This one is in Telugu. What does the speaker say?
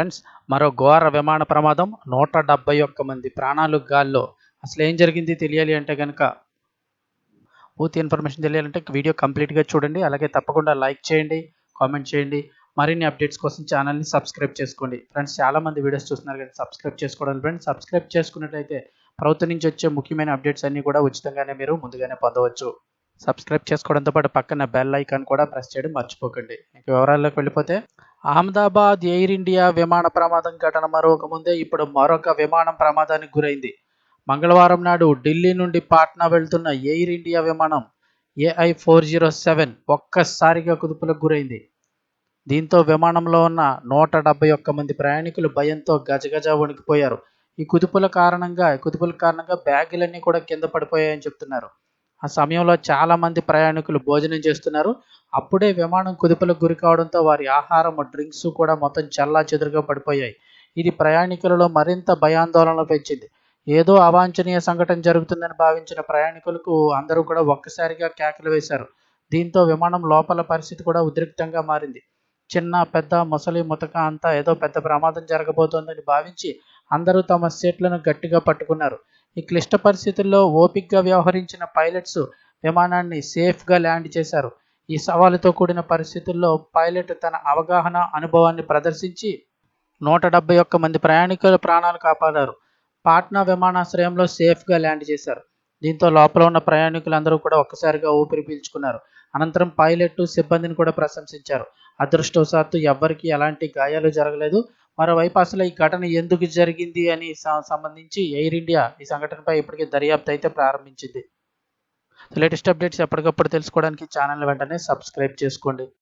ఫ్రెండ్స్ మరో ఘోర విమాన ప్రమాదం. నూట డెబ్బై ఒక్క మంది ప్రాణాలు గాల్లో. అసలు ఏం జరిగింది తెలియాలి అంటే కనుక పూర్తి ఇన్ఫర్మేషన్ తెలియాలంటే వీడియో కంప్లీట్గా చూడండి. అలాగే తప్పకుండా లైక్ చేయండి కామెంట్ చేయండి. మరిన్ని అప్డేట్స్ కోసం ఛానల్ని సబ్స్క్రైబ్ చేసుకోండి. ఫ్రెండ్స్ చాలామంది వీడియోస్ చూస్తున్నారు కానీ సబ్స్క్రైబ్ చేసుకోవడం ఫ్రెండ్స్. సబ్స్క్రైబ్ చేసుకున్నట్లయితే ప్రభుత్వం నుంచి వచ్చే ముఖ్యమైన అప్డేట్స్ అన్నీ కూడా ఉచితంగానే మీరు ముందుగానే పొందవచ్చు. సబ్స్క్రైబ్ చేసుకోవడంతో పాటు పక్కన బెల్ ఐకాన్ కూడా ప్రెస్ చేయడం మర్చిపోకండి. ఇక వివరాల్లోకి వెళ్ళిపోతే అహ్మదాబాద్ ఎయిర్ ఇండియా విమాన ప్రమాదం ఘటన మరొక ముందే ఇప్పుడు మరొక విమానం ప్రమాదానికి గురైంది. మంగళవారం నాడు ఢిల్లీ నుండి పాట్నా వెళ్తున్న ఎయిర్ ఇండియా విమానం ఏఐ ఫోర్ జీరో సెవెన్ ఒక్కసారిగా కుదుపులకు గురైంది. దీంతో విమానంలో ఉన్న నూట డెబ్బై ఒక్క మంది ప్రయాణికులు భయంతో గజగజ వణికిపోయారు. ఈ కుదుపుల కారణంగా కుదుపుల కారణంగా బ్యాగులన్నీ కూడా కింద పడిపోయాయని చెప్తున్నారు. ఆ సమయంలో చాలా మంది ప్రయాణికులు భోజనం చేస్తున్నారు. అప్పుడే విమానం కుదుపులకు గురి కావడంతో వారి ఆహారం డ్రింక్స్ కూడా మొత్తం చల్లా చెదురుగా పడిపోయాయి. ఇది ప్రయాణికులలో మరింత భయాందోళన పెంచింది. ఏదో అవాంఛనీయ సంఘటన జరుగుతుందని భావించిన ప్రయాణికులకు అందరూ కూడా ఒక్కసారిగా కేకలు వేశారు. దీంతో విమానం లోపల పరిస్థితి కూడా ఉద్రిక్తంగా మారింది. చిన్న పెద్ద ముసలి ముతక అంతా ఏదో పెద్ద ప్రమాదం జరగబోతోందని భావించి అందరూ తమ సీట్లను గట్టిగా పట్టుకున్నారు. ఈ క్లిష్ట పరిస్థితుల్లో ఓపిక్గా వ్యవహరించిన పైలట్స్ విమానాన్ని సేఫ్గా ల్యాండ్ చేశారు. ఈ సవాలుతో కూడిన పరిస్థితుల్లో పైలట్ తన అవగాహన అనుభవాన్ని ప్రదర్శించి నూట డెబ్బై ఒక్క మంది ప్రయాణికుల ప్రాణాలు కాపాడారు. పాట్నా విమానాశ్రయంలో సేఫ్గా ల్యాండ్ చేశారు. దీంతో లోపల ఉన్న ప్రయాణికులందరూ కూడా ఒక్కసారిగా ఊపిరి పీల్చుకున్నారు. అనంతరం పైలట్ సిబ్బందిని కూడా ప్రశంసించారు. అదృష్టవశాత్తు ఎవ్వరికీ ఎలాంటి గాయాలు జరగలేదు. మరోవైపు అసలు ఈ ఘటన ఎందుకు జరిగింది అని సంబంధించి ఎయిర్ ఇండియా ఈ సంఘటనపై ఇప్పటికే దర్యాప్తు అయితే ప్రారంభించింది. లేటెస్ట్ అప్డేట్స్ ఎప్పటికప్పుడు తెలుసుకోవడానికి ఛానల్ వెంటనే సబ్స్క్రైబ్ చేసుకోండి.